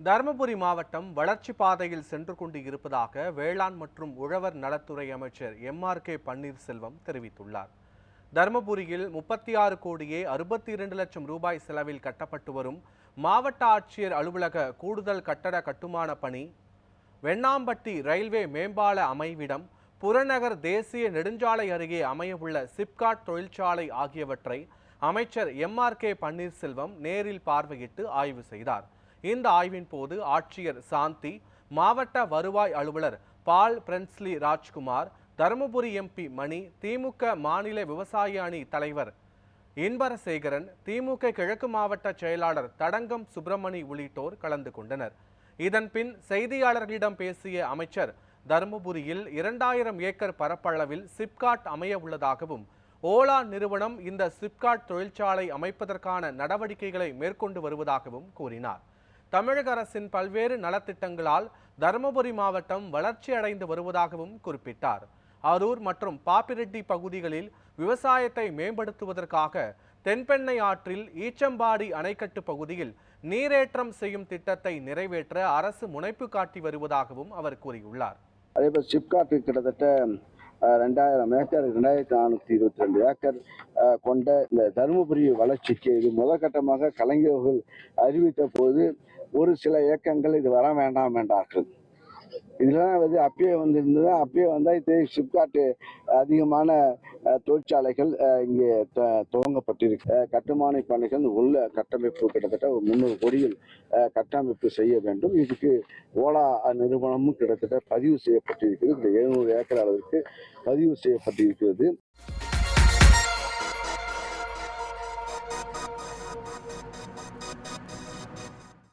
தருமபுரி மாவட்டம் வளர்ச்சி பாதையில் சென்று கொண்டு இருப்பதாக வேளாண் மற்றும் உழவர் நலத்துறை அமைச்சர் எம் ஆர் கே பன்னீர்செல்வம் தெரிவித்துள்ளார். தருமபுரியில் முப்பத்தி ஆறு கோடியே அறுபத்தி இரண்டு லட்சம் ரூபாய் செலவில் கட்டப்பட்டு வரும் மாவட்ட ஆட்சியர் அலுவலக கூடுதல் கட்டட கட்டுமான பணி வெண்ணாம்பட்டி ரயில்வே மேம்பால அமைவிடம் புறநகர் தேசிய நெடுஞ்சாலை அருகே அமையவுள்ள சிப்காட் தொழிற்சாலை ஆகியவற்றை அமைச்சர் எம் ஆர் கே பன்னீர்செல்வம் நேரில் பார்வையிட்டு ஆய்வு செய்தார். இந்த ஆய்வின் போது ஆட்சியர் சாந்தி மாவட்ட வருவாய் அலுவலர் பால் பிரென்ஸ்லி ராஜ்குமார் தருமபுரி எம்பி மணி திமுக மாநில விவசாய அணி தலைவர் இன்பரசேகரன் திமுக கிழக்கு மாவட்ட செயலாளர் தடங்கம் சுப்பிரமணி உள்ளிட்டோர் கலந்து கொண்டனர். இதன்பின் செய்தியாளர்களிடம் பேசிய அமைச்சர் தருமபுரியில் இரண்டாயிரம் ஏக்கர் பரப்பளவில் சிப்காட் அமைய உள்ளதாகவும் ஓலா நிறுவனம் இந்த சிப்காட் தொழிற்சாலை அமைப்பதற்கான நடவடிக்கைகளை மேற்கொண்டு வருவதாகவும் கூறினார். தமிழக அரசின் பல்வேறு நலத்திட்டங்களால் தருமபுரி மாவட்டம் வளர்ச்சி அடைந்து வருவதாகவும் குறிப்பிட்டார். அரூர் மற்றும் பாப்பிரெட்டி பகுதிகளில் விவசாயத்தை மேம்படுத்துவதற்காக தென்பெண்ணை ஆற்றில் ஈச்சம்பாடி அணைக்கட்டு பகுதியில் நீரேற்றம் செய்யும் திட்டத்தை நிறைவேற்ற அரசு முனைப்பு காட்டி வருவதாகவும் அவர் கூறியுள்ளார். அதே போல் சிப்காட்டு கிட்டத்தட்ட ரெண்டாயிரம் ஏக்கர் ரெண்டாயிரத்தி நானூற்றி இருபத்தி ரெண்டு ஏக்கர் கொண்ட இந்த தருமபுரி வளர்ச்சிக்கு இது முதற்கட்டமாக கலைஞர்கள் அறிவித்த போது ஒரு சில இயக்கங்கள் இது வர வேண்டாம் என்றார்கள். இதெல்லாம் வந்து அப்பயே வந்திருந்தது. அப்பயே வந்தால் இது சிப்காட்டு அதிகமான தொழிற்சாலைகள் இங்கே துவங்கப்பட்டிருக்கு. கட்டுமான பணிகள் உள்ள கட்டமைப்பு கிட்டத்தட்ட ஒரு முந்நூறு கோடியில் கட்டமைப்பு செய்ய வேண்டும். இதுக்கு ஓலா நிறுவனமும் கிட்டத்தட்ட பதிவு செய்யப்பட்டிருக்கிறது. இந்த எழுநூறு ஏக்கர் அளவிற்கு பதிவு செய்யப்பட்டிருக்கிறது.